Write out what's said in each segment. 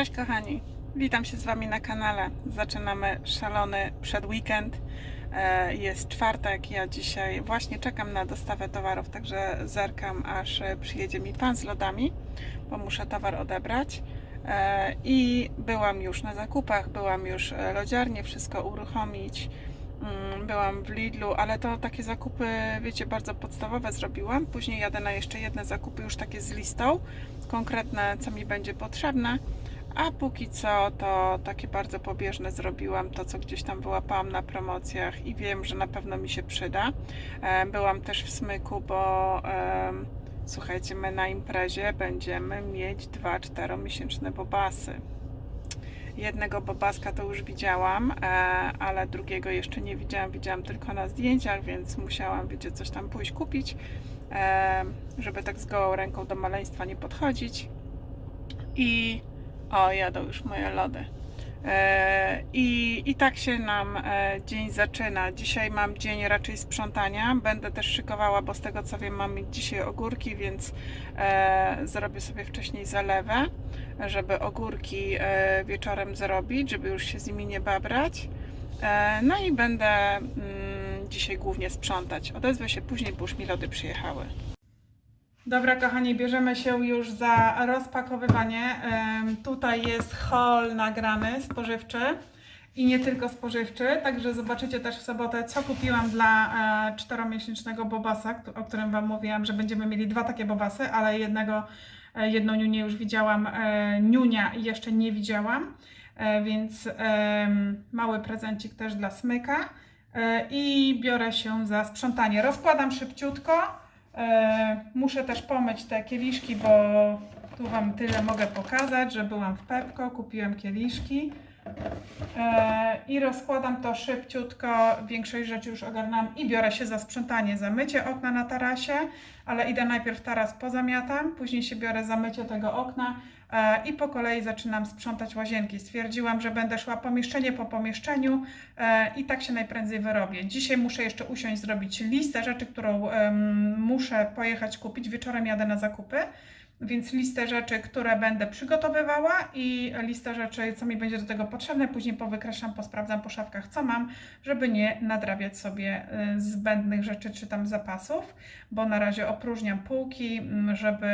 Cześć kochani, witam się z Wami na kanale. Zaczynamy szalony przedweekend. E, Jest czwartek, ja dzisiaj właśnie czekam na dostawę towarów, także zerkam aż e, przyjedzie mi pan z lodami, bo muszę towar odebrać. E, I byłam już na zakupach, byłam już lodziarnie, wszystko uruchomić. Mm, Byłam w Lidlu, ale to takie zakupy, wiecie, bardzo podstawowe zrobiłam. Później jadę na jeszcze jedne zakupy, już takie z listą, konkretne, co mi będzie potrzebne. A póki co to takie bardzo pobieżne zrobiłam, to co gdzieś tam wyłapałam na promocjach i wiem, że na pewno mi się przyda. E, Byłam też w Smyku, bo słuchajcie, my na imprezie będziemy mieć dwa czteromiesięczne bobasy. Jednego bobaska to już widziałam, e, ale drugiego jeszcze nie widziałam. Widziałam tylko na zdjęciach, więc musiałam, wiecie, coś tam pójść kupić, e, żeby tak z gołą ręką do maleństwa nie podchodzić. I o, jadą już moje lody. E, I, I tak się nam e, dzień zaczyna. Dzisiaj mam dzień raczej sprzątania. Będę też szykowała, bo z tego co wiem, mam dzisiaj ogórki, więc e, zrobię sobie wcześniej zalewę, żeby ogórki wieczorem zrobić, żeby już się z nimi nie babrać. No i będę mm, dzisiaj głównie sprzątać. Odezwę się później, bo już mi lody przyjechały. Dobra, kochani, bierzemy się już za rozpakowywanie. Tutaj jest haul nagrany, spożywczy i nie tylko spożywczy, także zobaczycie też w sobotę, co kupiłam dla e, czteromiesięcznego bobasa, o którym Wam mówiłam, że będziemy mieli dwa takie bobasy, ale jednego, e, jedną niunię już widziałam, e, niunia jeszcze nie widziałam, więc mały prezencik też dla smyka i biorę się za sprzątanie. Rozkładam szybciutko. E, muszę też pomyć te kieliszki, bo tu Wam tyle mogę pokazać, że byłam w Pepko, kupiłem kieliszki e, i rozkładam to szybciutko. Większość rzeczy już ogarnęłam i biorę się za sprzątanie, za mycie okna na tarasie, ale idę najpierw taras pozamiatam, później się biorę za mycie tego okna i po kolei zaczynam sprzątać łazienki. Stwierdziłam, że będę szła pomieszczenie po pomieszczeniu e, i tak się najprędzej wyrobię. Dzisiaj muszę jeszcze usiąść, zrobić listę rzeczy, którą muszę pojechać kupić. Wieczorem jadę na zakupy, więc listę rzeczy, które będę przygotowywała i listę rzeczy, co mi będzie do tego potrzebne. Później powykreślam, posprawdzam po szafkach, co mam, żeby nie nadrabiać sobie y, zbędnych rzeczy czy tam zapasów, bo na razie opróżniam półki, mm, żeby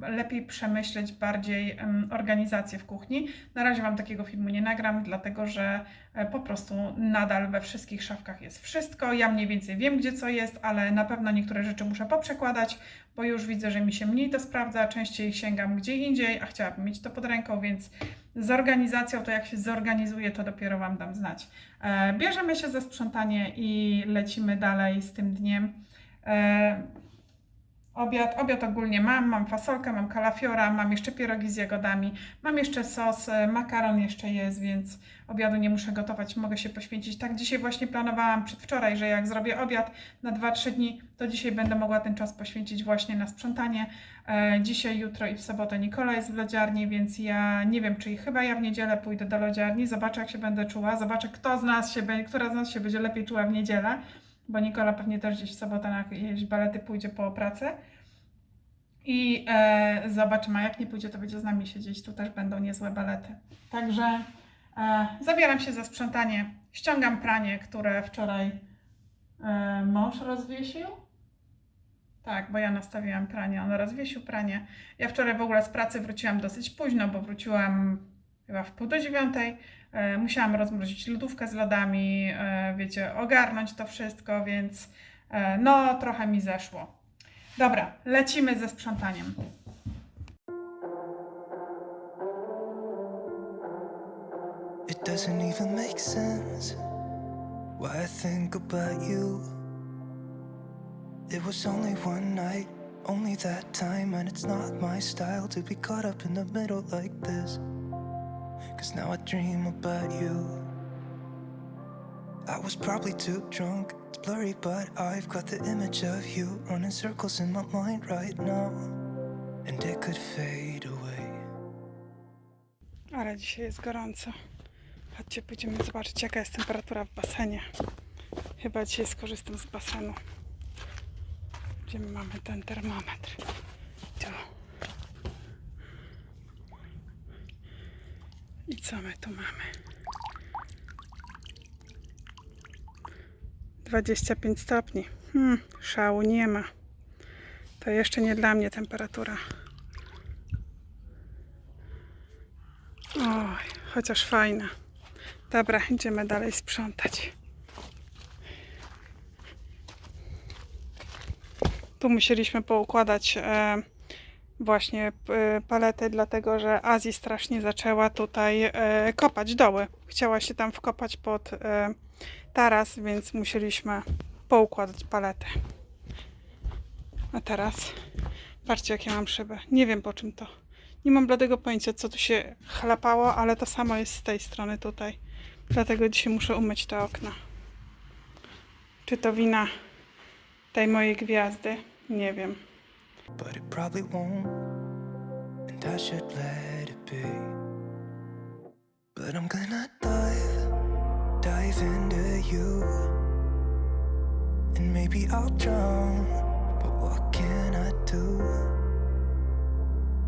lepiej przemyśleć bardziej em, organizację w kuchni. Na razie Wam takiego filmu nie nagram, dlatego że e, po prostu nadal we wszystkich szafkach jest wszystko. Ja mniej więcej wiem, gdzie co jest, ale na pewno niektóre rzeczy muszę poprzekładać, bo już widzę, że mi się mniej to sprawdza, częściej sięgam gdzie indziej, a chciałabym mieć to pod ręką, więc z organizacją to jak się zorganizuję, to dopiero Wam dam znać. E, bierzemy się za sprzątanie i lecimy dalej z tym dniem. Obiad, obiad ogólnie mam, mam fasolkę, mam kalafiora, mam jeszcze pierogi z jagodami, mam jeszcze sos, e, makaron jeszcze jest, więc obiadu nie muszę gotować, mogę się poświęcić. Tak dzisiaj właśnie planowałam przedwczoraj, że jak zrobię obiad na 2-3 dni, to dzisiaj będę mogła ten czas poświęcić właśnie na sprzątanie. E, dzisiaj, jutro i w sobotę Nikola jest w lodziarni, więc ja nie wiem, czy chyba ja w niedzielę pójdę do lodziarni, zobaczę jak się będę czuła, zobaczę kto z nas się, która z nas się będzie lepiej czuła w niedzielę, bo Nikola pewnie też gdzieś w sobotę na jakieś balety pójdzie po pracę. I e, zobaczymy, a jak nie pójdzie, to będzie z nami siedzieć. Tu też będą niezłe balety. Także e, zabieram się za sprzątanie. Ściągam pranie, które wczoraj e, mąż rozwiesił. Tak, bo ja nastawiłam pranie, on rozwiesił pranie. Ja wczoraj w ogóle z pracy wróciłam dosyć późno, bo wróciłam chyba w pół do dziewiątej. E, musiałam rozmrozić lodówkę z lodami, e, wiecie, ogarnąć to wszystko, więc e, no trochę mi zeszło. Dobra, lecimy ze sprzątaniem. It doesn't even make sense why I think about you. It was only one night, only that time, and it's not my style to be caught up in the middle like this. Cause now I dream about you. I was probably too drunk, it's blurry, but I've got the image of you running circles in my mind right now. And it could fade away. Ale dzisiaj jest gorąco. Chodźcie, pójdziemy zobaczyć, jaka jest temperatura w basenie. Chyba dzisiaj skorzystam z basenu. Gdzie my mamy ten termometr? Tu. co my tu mamy? 25 stopni. Hmm, szału nie ma. To jeszcze nie dla mnie temperatura. Oj, chociaż fajna. Dobra, idziemy dalej sprzątać. Tu musieliśmy poukładać e, właśnie e, palety, dlatego że Azji strasznie zaczęła tutaj e, kopać doły. Chciała się tam wkopać pod e, taras, więc musieliśmy poukładać paletę. A teraz patrzcie, jakie mam szyby. Nie wiem po czym to. Nie mam bladego pojęcia, co tu się chlapało, ale to samo jest z tej strony tutaj. Dlatego dzisiaj muszę umyć te okna. Czy to wina tej mojej gwiazdy? Nie wiem. But it probably won't. And I should let it be. But I'm gonna dive, dive into you. And maybe I'll drown, but what can I do?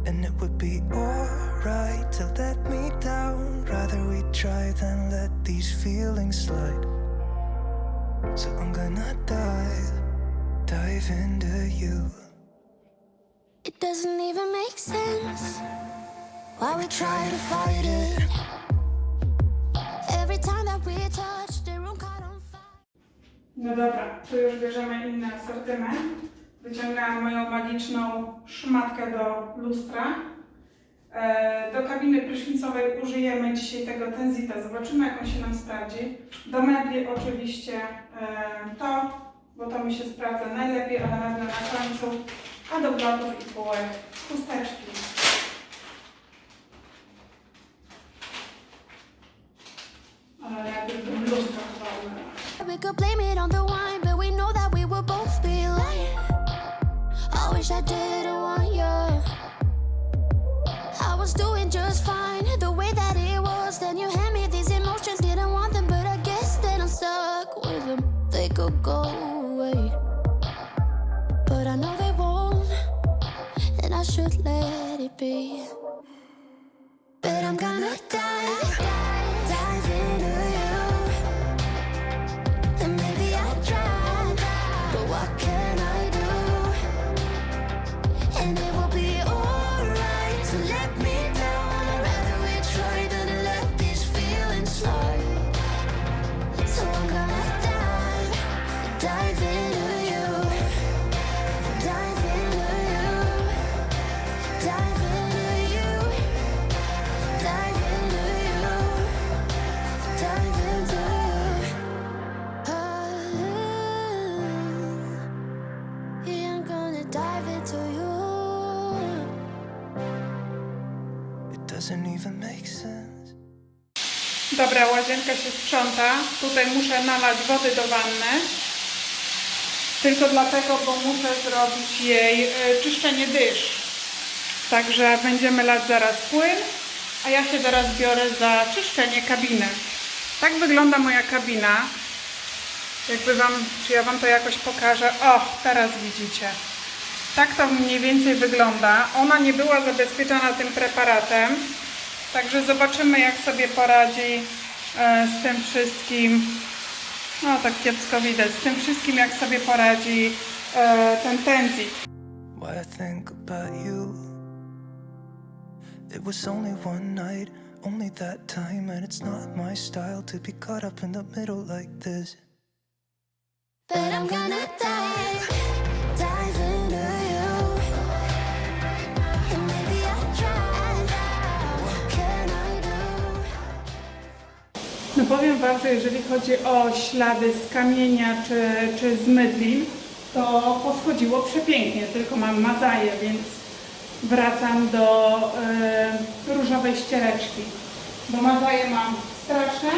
And it would be alright to let me down. Rather we try than let these feelings slide. So I'm gonna dive, dive into you. It doesn't even make sense why we try to fight it. Every time that we touch, the room caught on fire. No dobra, tu już bierzemy inny asortyment. Wyciągałam moją magiczną szmatkę do lustra. E, Do kabiny prysznicowej użyjemy dzisiaj tego Tenzita. Zobaczymy, jak on się nam sprawdzi. Do mebli oczywiście e, to, bo to mi się sprawdza najlepiej, ale meble na końcu. A do blotów i półek chusteczki. Ale. We could blame it on the wine, but we know that we will both be lying. I wish I didn't want oh, you. I was doing just fine, the way that it was. Then you hand me these emotions, didn't want them, but I guess that I'm stuck with them. They could go should let it be. But I'm gonna dive, Dobra, łazienka się sprząta. Tutaj muszę nalać wody do wanny. Tylko dlatego, bo muszę zrobić jej e, czyszczenie dysz. Także będziemy lać zaraz płyn, a ja się teraz biorę za czyszczenie kabiny. Tak wygląda moja kabina. Jakby wam, czy ja wam to jakoś pokażę. O, teraz widzicie. Tak to mniej więcej wygląda. Ona nie była zabezpieczona tym preparatem. Także zobaczymy, jak sobie poradzi z tym wszystkim. No, tak kiepsko widać. Z tym wszystkim, jak sobie poradzi e, ten tenzit. Why I think about you. It was only one night, only that time, and it's not my style to be caught up in the middle like this. But I'm gonna dive, dive into No powiem Wam, że jeżeli chodzi o ślady z kamienia czy, czy z mydlin, to poschodziło przepięknie, tylko mam mazaję, więc wracam do e, różowej ściereczki. Bo mazaje mam straszne,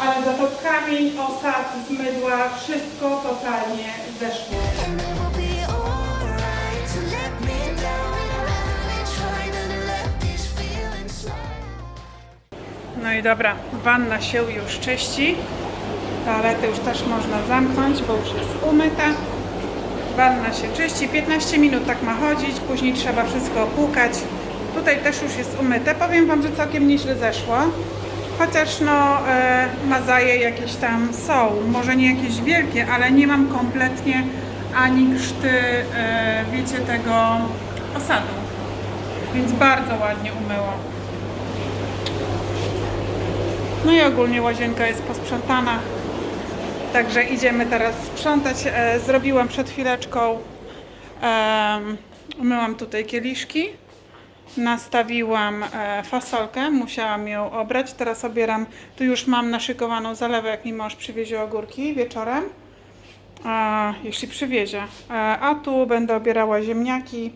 ale za to kamień, osad z mydła, wszystko totalnie zeszło. No i dobra, wanna się już czyści. Toaletę już też można zamknąć, bo już jest umyta. Wanna się czyści, 15 minut tak ma chodzić, później trzeba wszystko opłukać. Tutaj też już jest umyte. Powiem Wam, że całkiem nieźle zeszło. Chociaż no e, mazaje jakieś tam są. Może nie jakieś wielkie, ale nie mam kompletnie ani krzty, e, wiecie, tego osadu. Więc bardzo ładnie umyło. No i ogólnie łazienka jest posprzątana. Także idziemy teraz sprzątać. E, Zrobiłam przed chwileczką, em, umyłam tutaj kieliszki, nastawiłam e, fasolkę, musiałam ją obrać. Teraz obieram, tu już mam naszykowaną zalewę, jak mi mąż przywiezie ogórki wieczorem, a, jeśli przywiezie. E, A tu będę obierała ziemniaki,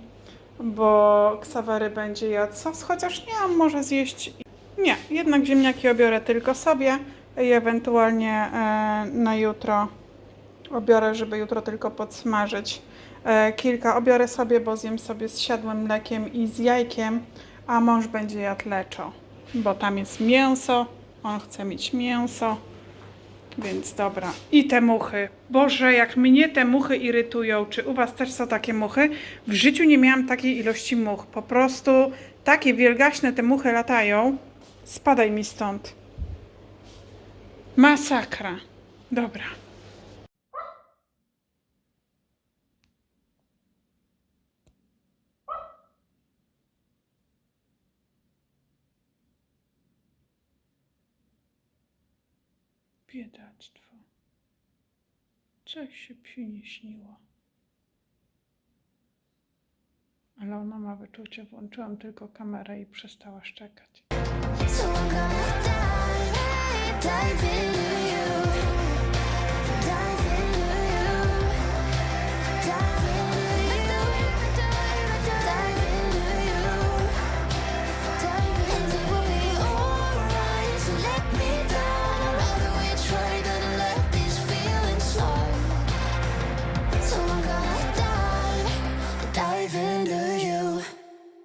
bo Ksawery będzie jadł sos, chociaż nie mam może zjeść. Nie, jednak ziemniaki obiorę tylko sobie i ewentualnie e, na jutro obiorę, żeby jutro tylko podsmażyć. E, kilka obiorę sobie, bo zjem sobie z siadłym mlekiem i z jajkiem, a mąż będzie jadł leczo, bo tam jest mięso, on chce mieć mięso. Więc dobra. I te muchy. Boże, jak mnie te muchy irytują. Czy u Was też są takie muchy? W życiu nie miałam takiej ilości much. Po prostu takie wielgaśne te muchy latają. Spadaj mi stąd. Masakra. Dobra. Biedactwo. Coś się psi nie śniło. Ale ona ma wyczucie. Włączyłam tylko kamerę i przestała szczekać.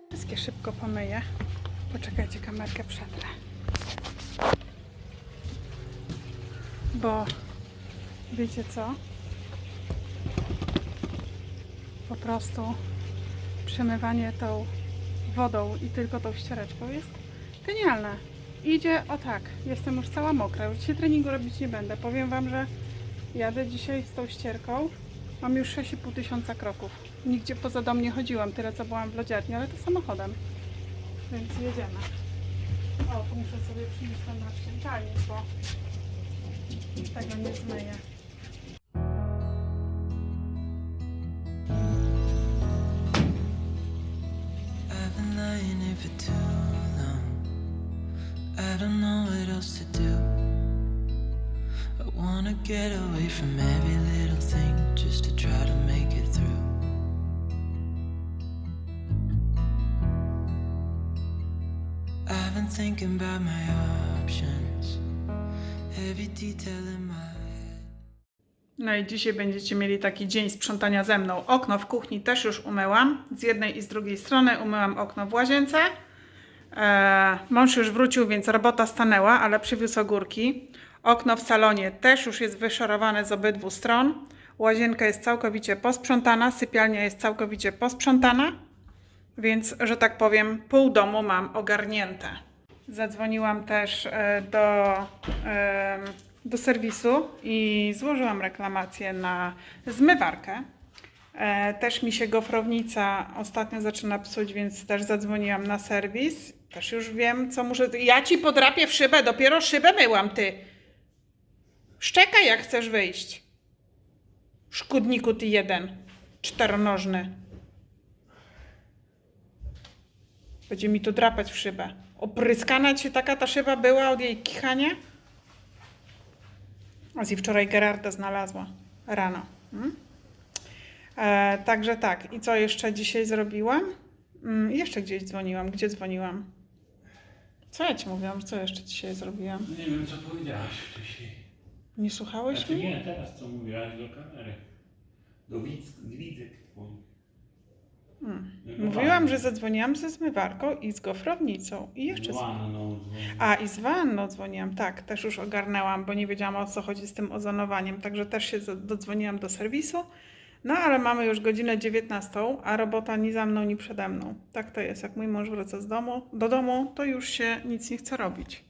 Wszystkie szybko pomyję. Poczekajcie, kamerkę przetrę. Bo wiecie co? Po prostu przemywanie tą wodą i tylko tą ściereczką jest genialne. Idzie o tak, jestem już cała mokra, już dzisiaj treningu robić nie będę. Powiem Wam, że jadę dzisiaj z tą ścierką. Mam już 6,5 tysiąca kroków. Nigdzie poza dom nie chodziłam, tyle co byłam w lodziarni, ale to samochodem. Więc jedziemy. O, tu muszę sobie przynieść ten bo tego nie zmyję. I don't know what else to do. I wanna get away from every thinking about my options, every detail in my. No i dzisiaj będziecie mieli taki dzień sprzątania ze mną. Okno w kuchni też już umyłam. Z jednej i z drugiej strony umyłam okno w łazience. E, mąż już wrócił, więc robota stanęła, ale przywiózł ogórki. Okno w salonie też już jest wyszorowane z obydwu stron. Łazienka jest całkowicie posprzątana, sypialnia jest całkowicie posprzątana, więc, że tak powiem, pół domu mam ogarnięte. Zadzwoniłam też e, do, do serwisu i złożyłam reklamację na zmywarkę. E, Też mi się gofrownica ostatnio zaczyna psuć, więc też zadzwoniłam na serwis. Też już wiem, co muszę. Ja ci podrapię w szybę, dopiero szybę myłam, ty. Szczekaj, jak chcesz wyjść. Szkudniku, ty jeden. Czteronożny. Będzie mi tu drapać w szybę. Opryskana ci taka ta szyba była od jej kichania? Ozzy wczoraj Gerarda znalazła rano. Mm? E, także tak. I co jeszcze dzisiaj zrobiłam? Mm, jeszcze gdzieś dzwoniłam. Gdzie dzwoniłam? Co ja ci mówiłam? Co jeszcze dzisiaj zrobiłam? No Nie wiem, co powiedziałaś wcześniej. Nie słuchałeś Znaczy mnie? nie, teraz co mówiłaś do kamery. Do widz, widzek twoich. Hmm. Mówiłam, że zadzwoniłam ze zmywarką i z gofrownicą. I jeszcze z... Wanną. A, i z wanną dzwoniłam, tak, też już ogarnęłam, bo nie wiedziałam o co chodzi z tym ozonowaniem, także też się dodzwoniłam do serwisu. No ale mamy już godzinę 19, a robota ni za mną, ni przede mną. Tak to jest. Jak mój mąż wraca z domu, do domu, to już się nic nie chce robić.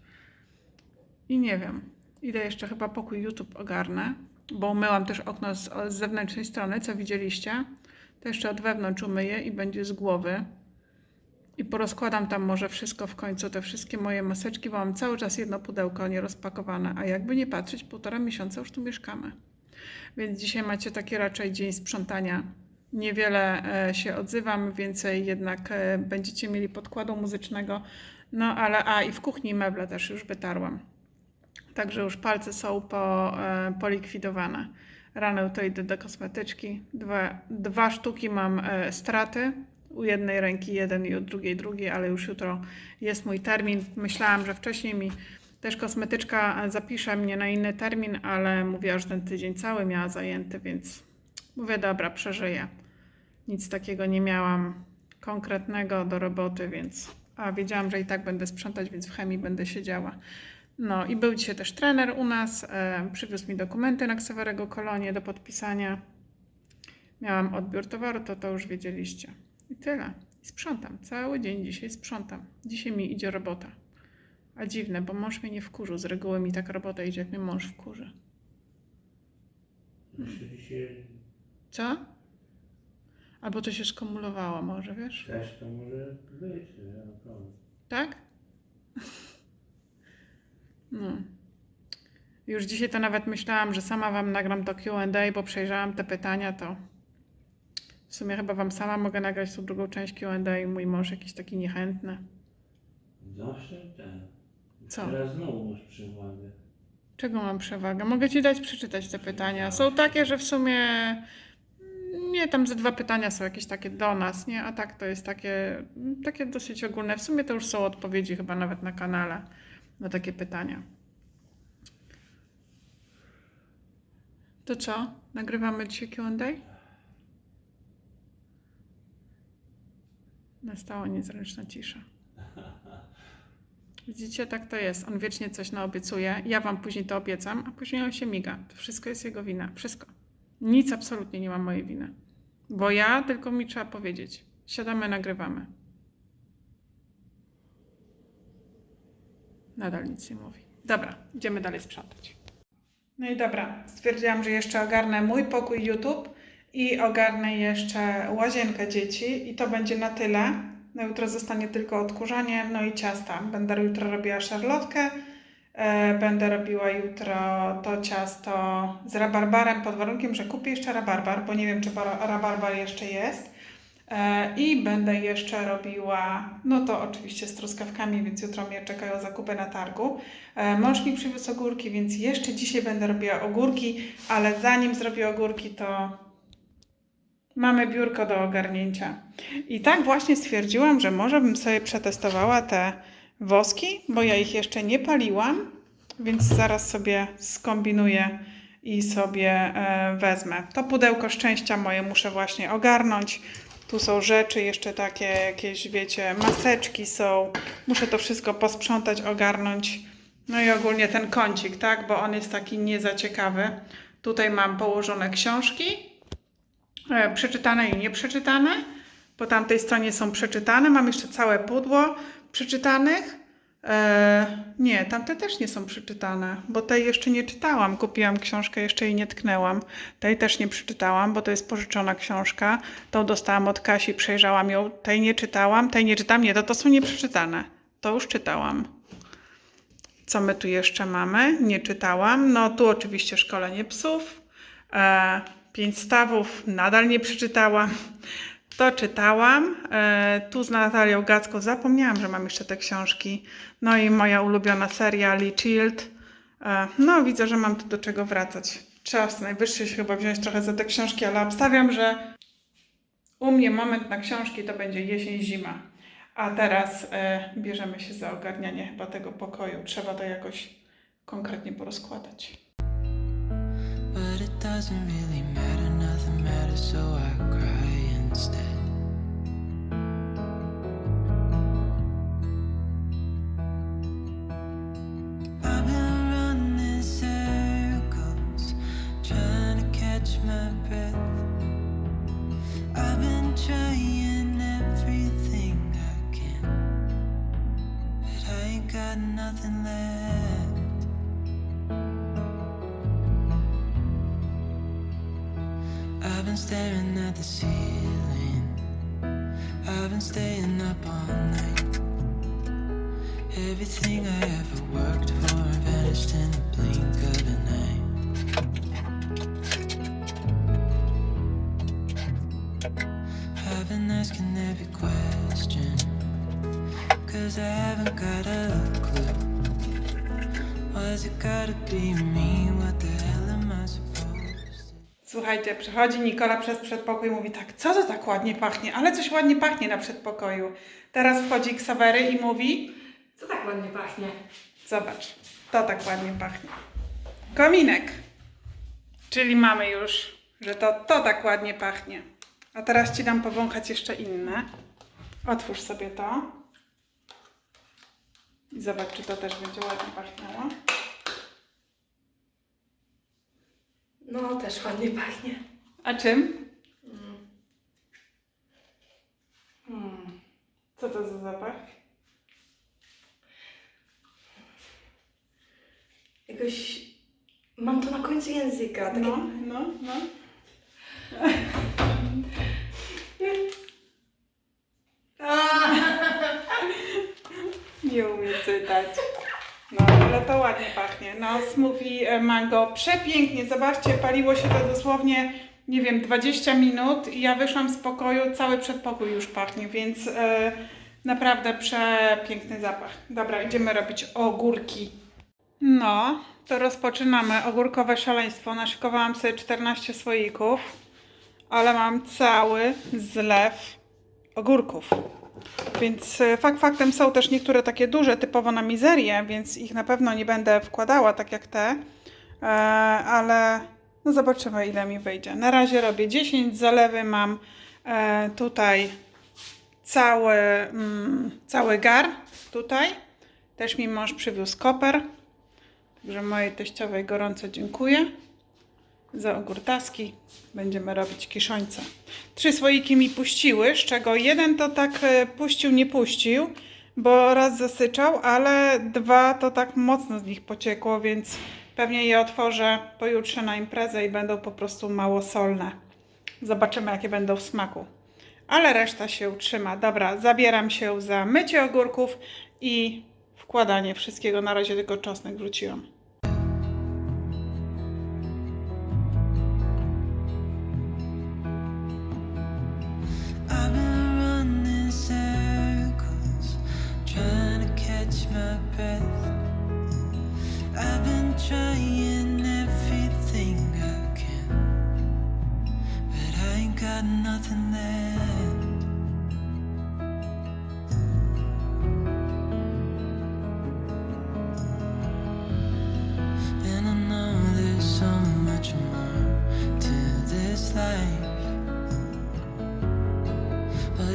I nie wiem. Idę jeszcze chyba pokój YouTube ogarnę, bo myłam też okno z, z zewnętrznej strony, co widzieliście. To jeszcze od wewnątrz umyję i będzie z głowy. I porozkładam tam może wszystko w końcu, te wszystkie moje maseczki, bo mam cały czas jedno pudełko nierozpakowane, a jakby nie patrzeć, półtora miesiąca już tu mieszkamy. Więc dzisiaj macie taki raczej dzień sprzątania. Niewiele e, się odzywam, więcej jednak e, będziecie mieli podkładu muzycznego. No ale, a i w kuchni meble też już wytarłam. Także już palce są po, e, polikwidowane. Rano to idę do kosmetyczki. Dwa, dwa sztuki mam e, straty. U jednej ręki jeden i u drugiej drugi, ale już jutro jest mój termin. Myślałam, że wcześniej mi też kosmetyczka zapisze mnie na inny termin, ale mówiła, że ten tydzień cały miała zajęty, więc mówię, dobra, przeżyję. Nic takiego nie miałam konkretnego do roboty, więc a wiedziałam, że i tak będę sprzątać, więc w chemii będę siedziała. No i był dzisiaj też trener u nas, e, przywiózł mi dokumenty na Ksawerego Kolonie do podpisania. Miałam odbiór towaru, to to już wiedzieliście. I tyle. I sprzątam. Cały dzień dzisiaj sprzątam. Dzisiaj mi idzie robota. A dziwne, bo mąż mnie nie wkurzył. Z reguły mi tak robota idzie, jak mnie mąż wkurzy. Się Co? Albo to się skumulowało może, wiesz? też, to może być. Tak? No. Już dzisiaj to nawet myślałam, że sama Wam nagram to Q&A, bo przejrzałam te pytania, to w sumie chyba Wam sama mogę nagrać tą drugą część Q&A i mój mąż jakiś taki niechętny. Zawsze ten. Co? Teraz znowu masz przewagę. Czego mam przewagę? Mogę Ci dać przeczytać te pytania. Są takie, że w sumie nie, tam ze dwa pytania są jakieś takie do nas, nie? A tak to jest takie, takie dosyć ogólne. W sumie to już są odpowiedzi chyba nawet na kanale na takie pytania. To co? Nagrywamy dzisiaj Q&A? Nastała niezręczna cisza. Widzicie, tak to jest. On wiecznie coś naobiecuje. Ja wam później to obiecam, a później on się miga. To wszystko jest jego wina. Wszystko. Nic absolutnie nie ma mojej winy. Bo ja tylko mi trzeba powiedzieć. Siadamy, nagrywamy. Nadal nic nie mówi. Dobra, idziemy dalej sprzątać. No i dobra, stwierdziłam, że jeszcze ogarnę mój pokój YouTube i ogarnę jeszcze łazienkę dzieci i to będzie na tyle. No jutro zostanie tylko odkurzanie, no i ciasta. Będę jutro robiła szarlotkę, e, będę robiła jutro to ciasto z rabarbarem pod warunkiem, że kupię jeszcze rabarbar, bo nie wiem, czy bar- rabarbar jeszcze jest. E, I będę jeszcze robiła, no to oczywiście z truskawkami, więc jutro mnie czekają zakupy na targu. E, Mąż mi przywiózł ogórki, więc jeszcze dzisiaj będę robiła ogórki, ale zanim zrobię ogórki, to mamy biurko do ogarnięcia. I tak właśnie stwierdziłam, że może bym sobie przetestowała te woski, bo ja ich jeszcze nie paliłam, więc zaraz sobie skombinuję i sobie e, wezmę. To pudełko szczęścia moje muszę właśnie ogarnąć. Tu są rzeczy jeszcze takie jakieś, wiecie, maseczki są. Muszę to wszystko posprzątać, ogarnąć. No i ogólnie ten kącik, tak, bo on jest taki nie za ciekawy. Tutaj mam położone książki, e, przeczytane i nieprzeczytane. Po tamtej stronie są przeczytane. Mam jeszcze całe pudło przeczytanych. E, nie, tamte też nie są przeczytane, bo tej jeszcze nie czytałam. Kupiłam książkę, jeszcze jej nie tknęłam. Tej też nie przeczytałam, bo to jest pożyczona książka. Tą dostałam od Kasi, przejrzałam ją. Tej nie czytałam, tej nie czytam. Nie, to, to są nieprzeczytane. To już czytałam. Co my tu jeszcze mamy? Nie czytałam. No tu oczywiście szkolenie psów. E, pięć stawów. Nadal nie przeczytałam. To czytałam. E, tu z Natalią Gacką zapomniałam, że mam jeszcze te książki. No i moja ulubiona seria Lee Child. E, no widzę, że mam tu do czego wracać. Czas najwyższy się chyba wziąć trochę za te książki, ale obstawiam, że u mnie moment na książki to będzie jesień, zima. A teraz e, bierzemy się za ogarnianie chyba tego pokoju. Trzeba to jakoś konkretnie porozkładać. But it instead. Staring at the ceiling. I've been staying up all night. Everything I ever worked for vanished in the blink of an eye. I've been asking every question. Cause I haven't got a clue. Why's it gotta be me? Słuchajcie, przychodzi Nikola przez przedpokój i mówi tak, co to tak ładnie pachnie? Ale coś ładnie pachnie na przedpokoju. Teraz wchodzi Ksawery i mówi, Co tak ładnie pachnie? zobacz, to tak ładnie pachnie. Kominek. Czyli mamy już, że to, to tak ładnie pachnie. A teraz Ci dam powąchać jeszcze inne. Otwórz sobie to. I zobacz, czy to też będzie ładnie pachniało. No, też ładnie pachnie. A czym? Hmm. Co to za zapach? Jakoś mam to na końcu języka. Takie... No, no, no. Nie umiem czytać. No, ale to ładnie pachnie. No, smoothie e, mango. Przepięknie. Zobaczcie, paliło się to dosłownie, nie wiem, 20 minut i ja wyszłam z pokoju, cały przedpokój już pachnie, więc e, naprawdę przepiękny zapach. Dobra, idziemy robić ogórki. No, to rozpoczynamy ogórkowe szaleństwo. Naszykowałam sobie 14 słoików, ale mam cały zlew ogórków. Więc e, fakt faktem są też niektóre takie duże, typowo na mizerię, więc ich na pewno nie będę wkładała tak jak te, e, ale no zobaczymy ile mi wyjdzie. Na razie robię 10, zalewy mam e, tutaj cały, mm, cały gar, tutaj. Też mi mąż przywiózł koper, także mojej teściowej gorąco dziękuję za ogórtaski. Będziemy robić kiszońce. Trzy słoiki mi puściły, z czego jeden to tak e, puścił, nie puścił, bo raz zasyczał, ale dwa to tak mocno z nich pociekło, więc pewnie je otworzę pojutrze na imprezę i będą po prostu mało solne. Zobaczymy, jakie będą w smaku. Ale reszta się utrzyma. Dobra, zabieram się za mycie ogórków i wkładanie wszystkiego. Na razie tylko czosnek wrzuciłam.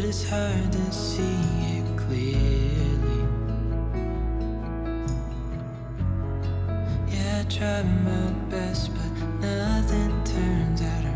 But it's hard to see it clearly. Yeah, I try my best, but nothing turns out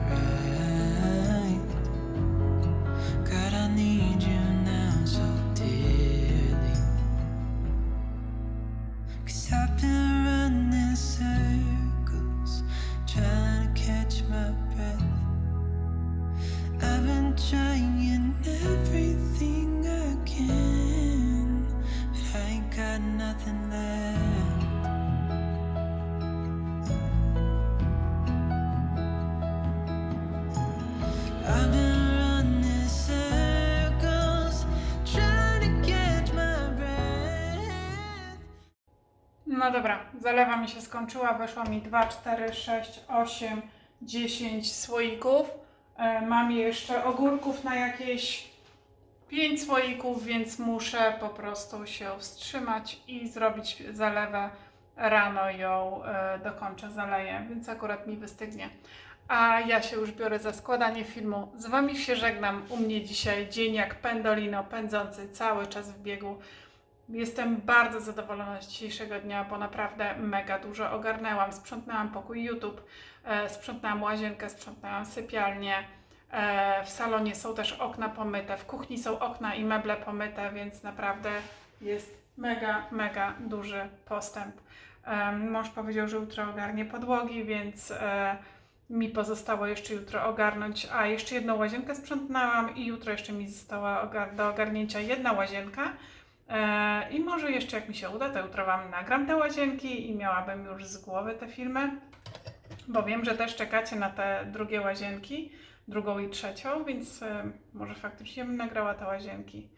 No dobra, zalewa mi się skończyła, weszło mi 2, 4, 6, 8, 10 słoików. E, Mam jeszcze ogórków na jakieś 5 słoików, więc muszę po prostu się wstrzymać i zrobić zalewę. Rano ją e, dokończę, zaleję, więc akurat mi wystygnie. A ja się już biorę za składanie filmu. Z Wami się żegnam. U mnie dzisiaj dzień jak pendolino, pędzący cały czas w biegu. Jestem bardzo zadowolona z dzisiejszego dnia, bo naprawdę mega dużo ogarnęłam. Sprzątnęłam pokój YouTube, e, sprzątnęłam łazienkę, sprzątnęłam sypialnię. E, w salonie są też okna pomyte, w kuchni są okna i meble pomyte, więc naprawdę jest mega, mega duży postęp. Em, Mąż powiedział, że jutro ogarnie podłogi, więc e, mi pozostało jeszcze jutro ogarnąć, a jeszcze jedną łazienkę sprzątnęłam i jutro jeszcze mi została do ogarnięcia jedna łazienka. E, I może jeszcze jak mi się uda, to jutro Wam nagram te łazienki i miałabym już z głowy te filmy, bo wiem, że też czekacie na te drugie łazienki, drugą i trzecią, więc e, może faktycznie bym nagrała te łazienki.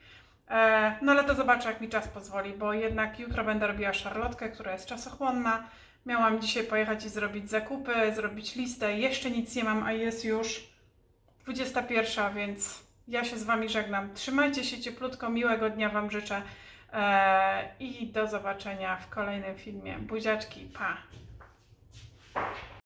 E, No ale to zobaczę, jak mi czas pozwoli, bo jednak jutro będę robiła szarlotkę, która jest czasochłonna. Miałam dzisiaj pojechać i zrobić zakupy, zrobić listę. Jeszcze nic nie mam, a jest już 21, więc ja się z Wami żegnam. Trzymajcie się cieplutko, miłego dnia Wam życzę e, i do zobaczenia w kolejnym filmie. Buziaczki, pa!